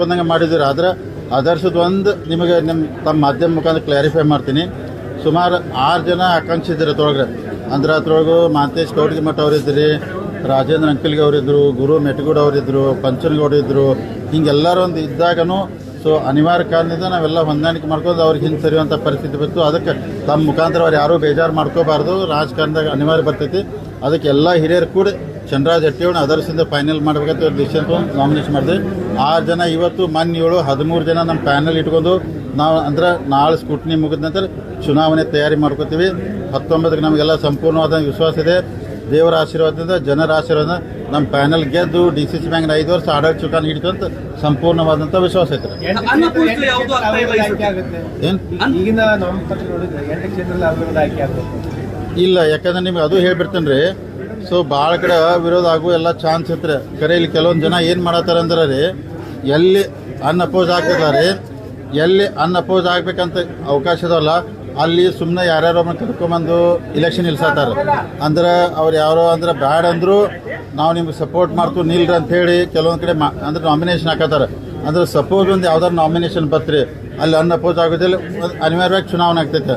ಬಂದಂಗೆ ಮಾಡಿದ್ದೀರಿ? ಆದ್ರೆ ಆದರ್ಶದ ಒಂದು ನಿಮಗೆ ನಿಮ್ಮ ತಮ್ಮ ಮಾಧ್ಯಮ ಮುಖಾಂತರ ಕ್ಲಾರಿಫೈ ಮಾಡ್ತೀನಿ. ಸುಮಾರು ಆರು ಜನ ಆಕಾಂಕ್ಷಿದ್ದೀರಿ ಅದ್ರೊಳಗೆ ಅಂದ್ರೆ ಅದ್ರೊಳಗೆ ಮಾಂತೇಶ್ ಗೌಡಿಗೆ ಮಠ ಅವರಿದ್ರಿ, ರಾಜೇಂದ್ರ ಅಂಕಲ್ಗೆ ಅವರಿದ್ದರು ಗುರು ಮೆಟಗೌಡ ಅವರಿದ್ದರು ಪಂಚನಗೌಡ ಇದ್ದರು ಹಿಂಗೆಲ್ಲರೂ ಒಂದು ಇದ್ದಾಗನು ಸೊ ಅನಿವಾರ್ಯ ಕಾರಣದಿಂದ ನಾವೆಲ್ಲ ಹೊಂದಾಣಿಕೆ ಮಾಡ್ಕೊಂಡು ಅವ್ರಿಗೆ ಹಿಂಗೆ ಸರಿಯುವಂಥ ಪರಿಸ್ಥಿತಿ ಬಂತು. ಅದಕ್ಕೆ ತಮ್ಮ ಮುಖಾಂತರ ಅವ್ರು ಯಾರೂ ಬೇಜಾರು ಮಾಡ್ಕೋಬಾರ್ದು. ರಾಜಕಾರಣದಾಗ ಅನಿವಾರ್ಯ ಬರ್ತೈತಿ. ಅದಕ್ಕೆ ಎಲ್ಲ ಹಿರಿಯರು ಕೂಡ ಚಂದ್ರರಾಜ್ ಅವ್ರನ್ನ ಅದರ್ಸಿಂದ ಫೈನಲ್ ಮಾಡಬೇಕಂತ ಡಿಸಿಷನ್ ತೊಗೊಂಡು ನಾಮಿನೇಷನ್ ಮಾಡಿದೆ. ಆರು ಜನ ಇವತ್ತು ಮೊನ್ನೆ ಏಳು ಹದಿಮೂರು ಜನ ನಮ್ಮ ಪ್ಯಾನಲ್ ಇಟ್ಕೊಂಡು ನಾವು ಅಂದ್ರೆ ನಾಳೆ ಸ್ಕೂಟ್ನಿ ಮುಗಿದ ನಂತರ ಚುನಾವಣೆ ತಯಾರಿ ಮಾಡ್ಕೋತೀವಿ. ಹತ್ತೊಂಬತ್ತಕ್ಕೆ ನಮಗೆಲ್ಲ ಸಂಪೂರ್ಣವಾದ ವಿಶ್ವಾಸ ಇದೆ. ದೇವರ ಆಶೀರ್ವಾದದಿಂದ ಜನರ ಆಶೀರ್ವಾದ ನಮ್ಮ ಪ್ಯಾನಲ್ ಗೆದ್ದು ಡಿ ಸಿ ಸಿ ಬ್ಯಾಂಕ್ನ ಐದು ವರ್ಷ ಆಡಳಿತ ಚುಕಾನ್ ಹಿಡಿತು ಅಂತ ಸಂಪೂರ್ಣವಾದಂಥ ವಿಶ್ವಾಸ ಐತೆ ಏನು? ಇಲ್ಲ ಯಾಕಂದ್ರೆ ನಿಮ್ಗೆ ಅದು ಹೇಳ್ಬಿಡ್ತೇನೆ ರೀ ಸೊ ಭಾಳ ಕಡೆ ವಿರೋಧ ಆಗು, ಎಲ್ಲ ಚಾನ್ಸ್ ಇತ್ತು ಕರೆ ಇಲ್ಲಿ ಕೆಲವೊಂದು ಜನ ಏನು ಮಾಡತ್ತಾರ ಅಂದ್ರೆ ರೀ, ಎಲ್ಲಿ ಅನ್ಅಪೋಸ್ ಅಪೋಸ್ ರೀ, ಎಲ್ಲಿ ಅನ್ಅಪೋಸ್ ಆಗ್ಬೇಕಂತ ಅವಕಾಶ ಇದಾವಲ್ಲ, ಅಲ್ಲಿ ಸುಮ್ಮನೆ ಯಾರ್ಯಾರೋ ಕರ್ಕೊಂಬಂದು ಇಲೆಕ್ಷನ್ ನಿಲ್ಸತ್ತಾರ. ಅಂದ್ರೆ ಅವ್ರು ಯಾರೋ ಅಂದ್ರೆ ಬ್ಯಾಡ್ ಅಂದ್ರು, ನಾವು ನಿಮ್ಗೆ ಸಪೋರ್ಟ್ ಮಾಡ್ತೀವಿ, ನಿಲ್ರಿ ಅಂತ ಹೇಳಿ ಕೆಲವೊಂದು ಕಡೆ ಮಾ, ಅಂದ್ರೆ ನಾಮಿನೇಷನ್ ಹಾಕತ್ತಾರ. ಅಂದ್ರೆ ಸಪೋಸ್ ಒಂದು ಯಾವ್ದಾರು ನಾಮಿನೇಷನ್ ಬತ್ರಿ, ಅಲ್ಲಿ ಅನ್ಅಪೋಸ್ ಆಗೋದಿಲ್ಲ, ಅನಿವಾರ್ಯವಾಗಿ ಚುನಾವಣೆ ಆಗ್ತೈತೆ.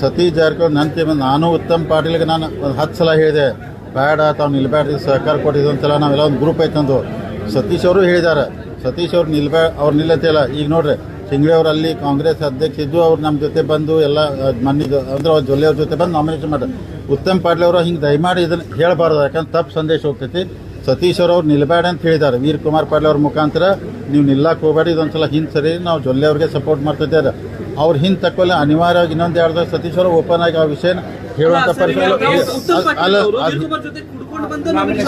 ಸತೀಶ್ ಜಾರಕಿಹೊಳಿ ನನ್ನ ಟೀಮ್ ನಾನು ಉತ್ತಮ್ ಪಾಟೀಲ್ಗೆ ನಾನು ಒಂದು ಹತ್ತು ಸಲ ಹೇಳಿದೆ. ಬೇಡ, ತಾವು ನಿಲ್ಬೇಡ್ರಿ ಸಹಕಾರ ಕೊಟ್ಟಿದ್ದು ಅಂತೆಲ್ಲ ನಾವೆಲ್ಲ ಒಂದು ಗ್ರೂಪ್ ಐತಂದು ಸತೀಶ್ ಅವರು ಹೇಳಿದ್ದಾರೆ. ಸತೀಶ್ ಅವ್ರು ನಿಲ್ಬೇ, ಅವ್ರು ನಿಲ್ಲತ್ತಿಲ್ಲ ಈಗ ನೋಡ್ರಿ ಸಿಂಗ್ಳೆ ಅವ್ರು ಅಲ್ಲಿ ಕಾಂಗ್ರೆಸ್ ಅಧ್ಯಕ್ಷ ಇದ್ದು ಅವ್ರು ನಮ್ಮ ಜೊತೆ ಬಂದು ಎಲ್ಲ ಮನ್ನಿದ್ದು ಅಂದ್ರೆ ಅವ್ರ ಜೊಲ್ಲೆ ಅವ್ರ ಜೊತೆ ಬಂದು ನಾಮಿನೇಷನ್ ಮಾಡ್ರಿ ಉತ್ತಮ್ ಪಾಟೀಲ್ ಅವರು ಹಿಂಗೆ ದಯಮಾಡಿ ಇದನ್ನು ಹೇಳಬಾರ್ದು, ಯಾಕಂದ್ರೆ ತಪ್ಪು ಸಂದೇಶ ಹೋಗ್ತೈತಿ. ಸತೀಶ್ ಅವ್ರು ನಿಲ್ಬೇಡ ಅಂತ ಹೇಳಿದ್ದಾರೆ. ವೀರ್ ಕುಮಾರ್ ಪಾಟೀಲ್ ಅವ್ರ ಮುಖಾಂತರ ನೀವು ನಿಲ್ಲಕ್ಕೆ ಹೋಗಬೇಡಿ ಇದೊಂದ್ಸಲ ಹಿಂದೆ ಸರಿ ನಾವು ಜೊಲ್ಲೆ ಅವ್ರಿಗೆ ಸಪೋರ್ಟ್ ಮಾಡ್ತಿದ್ದಾರೆ ಅವ್ರು ಹಿಂದೆ ತಕ್ಕೊಲ್ಲ ಅನಿವಾರ್ಯವಾಗಿ ಇನ್ನೊಂದು ಎರಡು ಸತೀಶ್ವರ ಅವರು ಓಪನ್ ಆಗಿ ಆ ವಿಷಯನ ಹೇಳುವಂಥ ಪರಿಸ್ಥಿತಿ ಅಲ್ಲ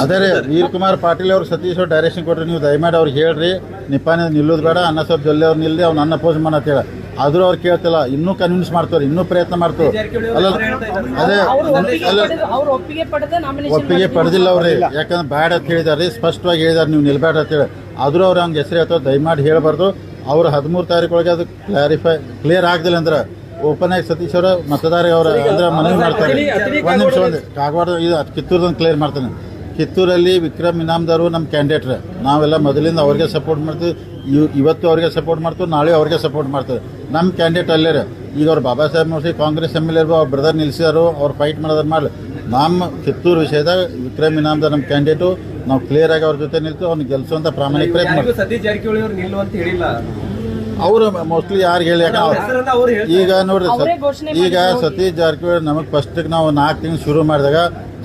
ಅದು ರೀ ವೀರ್ ಕುಮಾರ್ ಪಾಟೀಲ್ ಅವರು ಸತೀಶ್ ಅವ್ರು ಡೈರೆಕ್ಷನ್ ಕೊಟ್ಟರೆ ನೀವು ದಯಮಾಡಿ ಅವ್ರಿಗೆ ಹೇಳ್ರಿ. ನಿಪ್ಪಾನೆ ನಿಲ್ಲೋದು ಬೇಡ ಅನ್ನ ಸ್ವಲ್ಪ ಜೊಲ್ಲೆ ಅವ್ರು ನಿಲ್ಲದೆ ಅವ್ನ ಅನ್ನ ಪೋಸ್ ಮಾಡತ್ತೇಳ ಆದರೂ ಅವ್ರು ಕೇಳ್ತಿಲ್ಲ ಇನ್ನೂ ಕನ್ವಿನ್ಸ್ ಮಾಡ್ತಾರೆ ಇನ್ನೂ ಪ್ರಯತ್ನ ಮಾಡ್ತಾರೆ ಅಲ್ಲ ಅದೇ ಅಲ್ಲ ಅವ್ರು ಒಪ್ಪಿಗೆ ಪಡೆದ ನಾಮಿನೇಷನ್ ಒಪ್ಪಿಗೆ ಪಡೆದಿಲ್ಲ ಅವ್ರಿ. ಯಾಕಂದ್ರೆ ಬ್ಯಾಡ್ ಅಂತ ಹೇಳಿದಾರೆ ಸ್ಪಷ್ಟವಾಗಿ ಹೇಳಿದಾರೆ ನೀವು ನಿಲ್ಬೇಡ ಅಂತೇಳಿ ಆದರೂ ಅವ್ರು ಹಂಗೆ ಹೆಸರು ಹೇಳ್ತಾರೆ ದಯಮಾಡಿ ಹೇಳಬಾರ್ದು. ಅವ್ರು ಹದಿಮೂರು ತಾರೀಕು ಒಳಗೆ ಅದು ಕ್ಲಾರಿಫೈ ಕ್ಲಿಯರ್ ಆಗದಿಲ್ಲ ಅಂದ್ರೆ ಓಪನ್ ಆಗಿ ಸತೀಶ್ ಅವರ ಮತದಾರ ಅವರ ಅಂದ್ರೆ ಮನವಿ ಮಾಡ್ತಾರೆ. ಒಂದು ನಿಮಿಷ ಒಂದು ಕಾಗವಾಡ ಇದು ಕಿತ್ತೂರ್ದೊಂದು ಕ್ಲಿಯರ್ ಮಾಡ್ತಾನೆ. ಕಿತ್ತೂರಲ್ಲಿ ವಿಕ್ರಮ್ ಇನಾಮ್ದಾರು ನಮ್ಮ ಕ್ಯಾಂಡಿಡೇಟ್ರೆ ನಾವೆಲ್ಲ ಮೊದಲಿಂದ ಅವ್ರಿಗೆ ಸಪೋರ್ಟ್ ಮಾಡ್ತೀವಿ ಇವ್ ಇವತ್ತು ಅವ್ರಿಗೆ ಸಪೋರ್ಟ್ ಮಾಡ್ತೀವಿ ನಾಳೆ ಅವ್ರಿಗೆ ಸಪೋರ್ಟ್ ಮಾಡ್ತೀವಿ. ನಮ್ಮ ಕ್ಯಾಂಡಿಡೇಟ್ ಅಲ್ಲೇ ರೀ. ಈಗ ಅವ್ರು ಬಾಬಾ ಸಾಹೇಬ್ ಮೋಸಿ ಕಾಂಗ್ರೆಸ್ ಎಂ ಎಲ್ ಎ ಅವ್ರ ಬ್ರದರ್ ನಿಲ್ಸಿದಾರು ಅವ್ರು ಫೈಟ್ ಮಾಡೋದ್ರ ಮಾಡಲಿ. ನಮ್ಮ ಕಿತ್ತೂರು ವಿಷಯದಾಗ ವಿಕ್ರಮ್ ಇನಾಮ್ದ ನಮ್ಮ ಕ್ಯಾಂಡಿಡೇಟು ನಾವು ಕ್ಲಿಯರ್ ಆಗಿ ಅವ್ರ ಜೊತೆ ನಿಲ್ತು ಅವ್ನು ಗೆಲ್ಸುವಂಥ ಪ್ರಾಮಾಣಿಕ ಪ್ರಯತ್ನ ಮಾಡ್ತೀವಿ ಸತೀಶ್ ಜಾರಕಿಹೊಳಿ ಅವರು ನಿಲ್ಲು ಅಂತ ಹೇಳಿಲ್ಲ. ಅವರು ಮೋಸ್ಟ್ಲಿ ಯಾರು ಹೇಳಿ ಈಗ ನೋಡ್ರಿ ಈಗ ಸತೀಶ್ ಜಾರಕಿಹೊಳಿ ನಮಗೆ ಫಸ್ಟಿಗೆ ನಾವು ನಾಲ್ಕು ತಿಂಗಳು ಶುರು ಮಾಡಿದಾಗ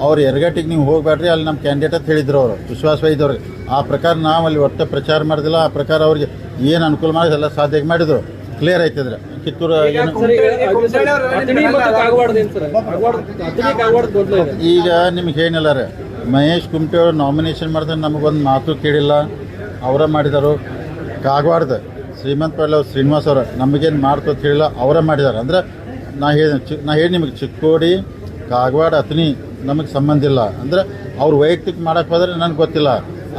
ಅವ್ರು ಎರಗಟ್ಟಿಗೆ ನೀವು ಹೋಗ್ಬೇಡ್ರಿ ಅಲ್ಲಿ ನಮ್ಮ ಕ್ಯಾಂಡಿಡೇಟ್ ಅಂತ ಹೇಳಿದ್ರು ಅವರು. ವಿಶ್ವಾಸ ಇದ್ದವ್ರಿಗೆ ಆ ಪ್ರಕಾರ ನಾವು ಅಲ್ಲಿ ಒಟ್ಟು ಪ್ರಚಾರ ಮಾಡಿದಿಲ್ಲ ಆ ಪ್ರಕಾರ ಅವ್ರಿಗೆ ಏನು ಅನುಕೂಲ ಮಾಡಿದೆಲ್ಲ ಎಲ್ಲ ಸಾಧ್ಯ ಮಾಡಿದ್ರು. ಕ್ಲಿಯರ್ ಆಯ್ತಿದ್ರೆ. ಕಿತ್ತೂರು ಈಗ ನಿಮ್ಗೆ ಏನಿಲ್ಲ ರೀ ಮಹೇಶ್ ಕುಮಟೆ ಅವರು ನಾಮಿನೇಷನ್ ಮಾಡಿದ್ರೆ ನಮಗೊಂದು ಮಾತು ಕೇಳಿಲ್ಲ. ಅವರ ಮಾಡಿದರು. ಕಾಗವಾಡದ ಶ್ರೀಮಂತ್ ಪಾಟೀಲ್ ಅವ್ರು ಶ್ರೀನಿವಾಸ್ ಅವರು ನಮಗೇನು ಮಾಡ್ತು ಅಂತ ಹೇಳಿಲ್ಲ ಅವರೇ ಮಾಡಿದ್ದಾರೆ ಅಂದ್ರೆ ನಾ ಹೇಳಿ ಚಿ ನಾ ಹೇಳಿ ನಿಮಗೆ ಚಿಕ್ಕೋಡಿ ಕಾಗವಾಡ ಅತನಿ ನಮಗೆ ಸಂಬಂಧ ಇಲ್ಲ. ಅಂದ್ರೆ ಅವ್ರು ವೈಯಕ್ತಿಕ ಮಾಡಕ್ಕೆ ಹೋದರೆ ನನಗೆ ಗೊತ್ತಿಲ್ಲ.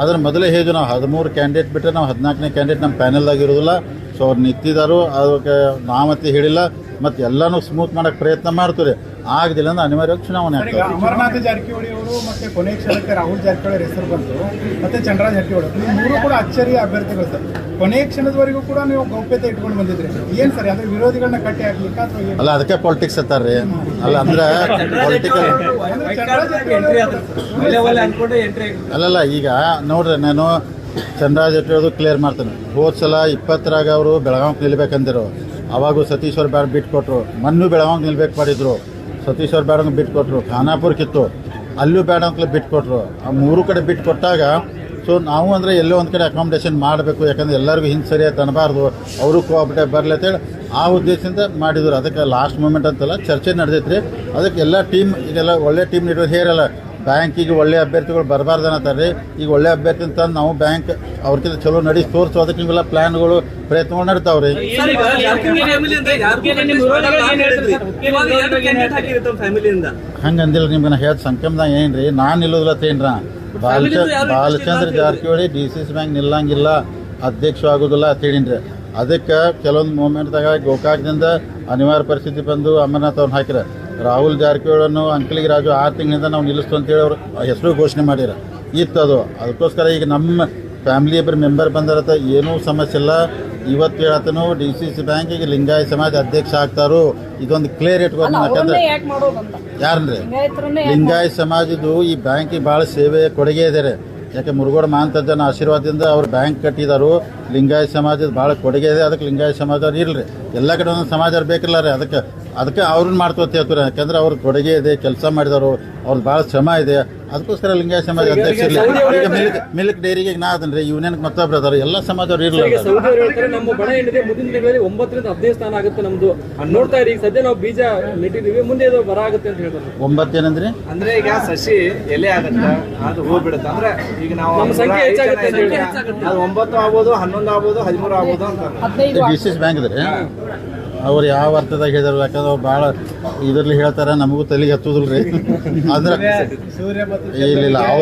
ಅದ್ರ ಮೊದಲೇ ಹೇಳಿದ್ವಿ ನಾವು ಹದಿಮೂರು ಕ್ಯಾಂಡಿಡೇಟ್ ಬಿಟ್ಟರೆ ನಾವು ಹದಿನಾಲ್ಕನೇ ಕ್ಯಾಂಡಿಡೇಟ್ ನಮ್ಮ ಪ್ಯಾನೆಲ್ದಾಗ ಇರೋದಿಲ್ಲ. ಸೊ ಅವ್ರು ನಿಂತಿದ್ದಾರು ಅದಕ್ಕೆ ನಾಮತಿ ಹೇಳಿಲ್ಲ ಮತ್ತು ಎಲ್ಲನೂ ಸ್ಮೂತ್ ಮಾಡೋಕ್ಕೆ ಪ್ರಯತ್ನ ಮಾಡ್ತಾರೆ ಆಗದಿಲ್ಲ ಅಂದ್ರೆ ಅನಿವಾರ್ಯವಾಗಿ ಚುನಾವಣೆ ಆಗ್ತದೆ. ಅಮರನಾಥ ಜಾರಕಿಹೊಳಿ ಅವರು ಮತ್ತೆ ಕೊನೆ ಕ್ಷಣಕ್ಕೆ ರಾಹುಲ್ ಜಾರಕಿಹೊಳಿ ಹೆಸರು ಬಂತು ಮತ್ತೆ ಚಂದ್ರಾ ಜಾರಕಿಹೊಳಿ. ಮೂರು ಕೂಡ ಅಚ್ಚರಿಯ ಅಭ್ಯರ್ಥಿಗಳು ಸರ್. ಕೊನೆ ಕ್ಷಣದವರೆಗೂ ಕೂಡ ನೀವು ಗೌಪ್ಯತೆ ಇಟ್ಕೊಂಡು ಬಂದಿದ್ರಿ. ಏನ್ ಸರ್ ಅಂದ್ರೆ ವಿರೋಧಿಗಳನ್ನ ಕಟ್ಟಿ ಹಾಕ್ಲಿಕ್ಕೆ ಅಥವಾ ಅಲ್ಲ ಅದಕ್ಕೆ ಪಾಲಿಟಿಕ್ಸ್ ಅತ್ತಾರ್ರಿ ಅಲ್ಲ ಅಂದ್ರೆ ಪೊಲಿಟಿಕಲ್ ಎಂಟ್ರಿ ಆದ್ರೆ ಲೆವೆಲ್ ಅನ್ಕೊಂಡು ಎಂಟ್ರಿ ಅಲ್ಲಲ್ಲ ಈಗ ನೋಡ್ರಿ ನಾನು ಚಂದ್ರರಾಜ್ ಹೇಳೋದು ಕ್ಲಿಯರ್ ಮಾಡ್ತಾನೆ. ಹೋದ ಸಲ ಇಪ್ಪತ್ತರಾಗ ಅವರು ಬೆಳಗಾವಿಗೆ ನಿಲ್ಬೇಕಂದಿರು. ಅವಾಗೂ ಸತೀಶ್ ಬ್ಯಾಡ್ ಬೇಡ ಬಿಟ್ಟು ಕೊಟ್ಟರು ಮಣ್ಣು ಬೆಳಗಾವಿಗೆ ನಿಲ್ಬೇಕು ಮಾಡಿದ್ರು. ಸತೀಶ್ವರ ಬ್ಯಾಡ್ ಬಿಟ್ಕೊಟ್ರು ಬಿಟ್ಟು ಕೊಟ್ಟರು ಖಾನಾಪುರಕ್ಕಿತ್ತು ಅಲ್ಲೂ ಬೇಡ ಬಿಟ್ಕೊಟ್ರು ಆ ಮೂರು ಕಡೆ ಬಿಟ್ಟು ಕೊಟ್ಟಾಗ ಸೊ ನಾವು ಅಂದರೆ ಎಲ್ಲೋ ಒಂದು ಕಡೆ ಅಕಾಮಿಡೇಷನ್ ಮಾಡಬೇಕು. ಯಾಕಂದ್ರೆ ಎಲ್ಲರಿಗೂ ಹಿಂದೆ ಸರಿಯಾಗಿ ತನ್ನಬಾರ್ದು ಅವರು ಕೋಆಪರೇಟಿವ್ ಬರಲಿ ಅಂತೇಳಿ ಆ ಉದ್ದೇಶದಿಂದ ಮಾಡಿದ್ರು. ಅದಕ್ಕೆ ಲಾಸ್ಟ್ ಮೂಮೆಂಟ್ ಅಂತಲ್ಲ ಚರ್ಚೆ ನಡೆದೈತ್ರಿ. ಅದಕ್ಕೆ ಎಲ್ಲ ಟೀಮ್ ಇದೆಲ್ಲ ಒಳ್ಳೆ ಟೀಮ್ ನೀಡೋದು ಹೇರಲ್ಲ. ಬ್ಯಾಂಕಿಗೆ ಒಳ್ಳೆ ಅಭ್ಯರ್ಥಿಗಳು ಬರಬಾರ್ದು ಅನ್ನತ್ತಾರೆ ಈಗ ಒಳ್ಳೆ ಅಭ್ಯರ್ಥಿ ಅಂತ ನಾವು ಬ್ಯಾಂಕ್ ಅವ್ರಕ್ಕಿಂತ ಚಲೋ ನಡೆಸಿ ತೋರಿಸು ಅದಕ್ಕೆ ಇವೆಲ್ಲ ಪ್ಲ್ಯಾನ್ಗಳು ಪ್ರಯತ್ನಗಳು ನಡ್ತಾವ್ರಿ. ರೀ ಹಂಗೆ ಅಂದಿಲ್ಲ ನಿಮ್ಗೆ ನಾ ಹೇಳ್ ಸಂಕಮ್ದಾಗ ಏನ್ರಿ? ನಾನು ನಿಲ್ಲೋದಿಲ್ಲ ತೇನ್ರ. Balachandra Balachandra Jarkiholi D C C bank ನಿಲ್ಲಂಗಿಲ್ಲ ಅಧ್ಯಕ್ಷ ಆಗೋದಿಲ್ಲ ಅಂತೇಳಿನ್ರಿ ಅದಕ್ಕೆ ಕೆಲವೊಂದು ಮೂಮೆಂಟ್ದಾಗ ಗೋಕಾಕ್ದಿಂದ ಅನಿವಾರ್ಯ ಪರಿಸ್ಥಿತಿ ಬಂದು ಅಮರನಾಥ್ ಅವ್ರನ್ನ ಹಾಕಿರ ರಾಹುಲ್ ಜಾರಕಿಹೊಳನ್ನು ಅಂಕಲಿಗೆ ರಾಜು ಆರು ತಿಂಗಳಿಂದ ನಾವು ನಿಲ್ಲಿಸ್ತು ಅಂತೇಳಿ ಅವರು ಹೆಸರು ಘೋಷಣೆ ಮಾಡ್ಯಾರ ಇತ್ತು ಅದು. ಅದಕ್ಕೋಸ್ಕರ ಈಗ ನಮ್ಮ ಫ್ಯಾಮಿಲಿ ಇಬ್ಬರು ಮೆಂಬರ್ ಬಂದಿರತ್ತ ಏನೂ ಸಮಸ್ಯೆ ಇಲ್ಲ. ಇವತ್ತು ಹೇಳತ್ತನು ಡಿ ಸಿ ಸಿ ಬ್ಯಾಂಕಿಗೆ ಲಿಂಗಾಯತ ಸಮಾಜ ಅಧ್ಯಕ್ಷ ಆಗ್ತಾರೋ. ಇದೊಂದು ಕ್ಲಿಯರ್ ಇಟ್ಕೊಂಡು ಯಾಕಂದ್ರೆ ಯಾರನ್ರಿ ಲಿಂಗಾಯ ಲಿಂಗಾಯತ ಸಮಾಜದ್ದು ಈ ಬ್ಯಾಂಕಿಗೆ ಭಾಳ ಸೇವೆ ಕೊಡುಗೆ ಇದೆ ಯಾಕೆ ಮುರುಗೋಡ ಮಹಾಂತರ್ಜನ ಆಶೀರ್ವಾದದಿಂದ ಅವ್ರು ಬ್ಯಾಂಕ್ ಕಟ್ಟಿದಾರು. ಲಿಂಗಾಯತ ಸಮಾಜದ ಭಾಳ ಕೊಡುಗೆ ಇದೆ. ಅದಕ್ಕೆ ಲಿಂಗಾಯತ ಸಮಾಜ ಅವ್ರು ಇರಲಿ. ಎಲ್ಲ ಕಡೆ ಒಂದೊಂದು ಸಮಾಜ ಅವ್ರು ಬೇಕಿಲ್ಲ ರೀ ಅದಕ್ಕೆ ಅದಕ್ಕೆ ಅವ್ರನ್ನ ಅಂತ ಹೇಳ್ತಾರೆ? ಯಾಕಂದ್ರೆ ಅವ್ರ ಕೊಡುಗೆ ಇದೆ ಕೆಲಸ ಮಾಡಿದವರು ಅವ್ರದ್ದು ಭಾಳ ಶ್ರಮ ಇದೆ. ಅದಕ್ಕೋಸ್ಕರ ಲಿಂಗಾಯ ಸಮಾಜ ಅಧ್ಯಕ್ಷ ಇರಲಿ. ಈಗ ಮಿಲ್ಕ್ ಮಿಲ್ಕ್ ಡೈರಿಗೆ ನಾ ಅದನ್ರಿ ಯೂನಿಯನ್ಗೆ ಮತ್ತೊಬ್ರು ಅದಾರ ಎಲ್ಲ ಸಮಾಜ ಅವ್ರು. ಈಗ ಇರಲಿಲ್ಲ ಹೇಳ್ತಾರೆ ನಮ್ಮ ಬಣ ಏನಿದೆ ಮುಂದಿನ ದಿನಗಳಲ್ಲಿ ಒಂಬತ್ತರಿಂದ ಹದಿನೈದು ಸ್ಥಾನ ಆಗುತ್ತೆ ನಮ್ದು. ನೋಡ್ತಾ ಇರಿ ಈಗ ಸದ್ಯ ನಾವು ಬೀಜ ನೆಟ್ಟಿದೀವಿ ಮುಂದೆ ಇದು ಬರ ಆಗುತ್ತೆ ಅಂತ ಹೇಳ್ತಾರೆ. ಒಂಬತ್ತು ಏನಂದ್ರೆ ಅಂದ್ರೆ ಈಗ ಸಸಿ ಎಲೆ ಆಗುತ್ತೆ? ಅದು ಹೂ ಬಿಡುತ್ತೆ ಅಂದ್ರೆ ಈಗ ನಾವು ನಮ್ಮ ಸಂಖ್ಯೆ ಹೆಚ್ಚಾಗುತ್ತೆ ಅಂತ ಇದ್ದೀವಿ. ಅದು ಒಂಬತ್ತು ಆಗ್ಬೋದು ಹನ್ನೊಂದು ಆಗ್ಬೋದು ಹದಿಮೂರು ಆಗ್ಬೋದು ಅಂತ. ಡಿ ಬ್ಯಾಂಕ್ ಇದ್ರಿ? ಅವ್ರು ಯಾವ ಅರ್ಥದಾಗ ಹೇಳಿದ್ರು? ಯಾಕಂದ್ರೆ ಅವ್ರು ಭಾಳ ಇದರಲ್ಲಿ ಹೇಳ್ತಾರೆ ನಮಗೂ ತಲೆಗೆ ಹತ್ತುದಿಲ್ಲ ರೀ ಅಂದ್ರೆ ಇಲ್ಲ ಇಲ್ಲ ಅವ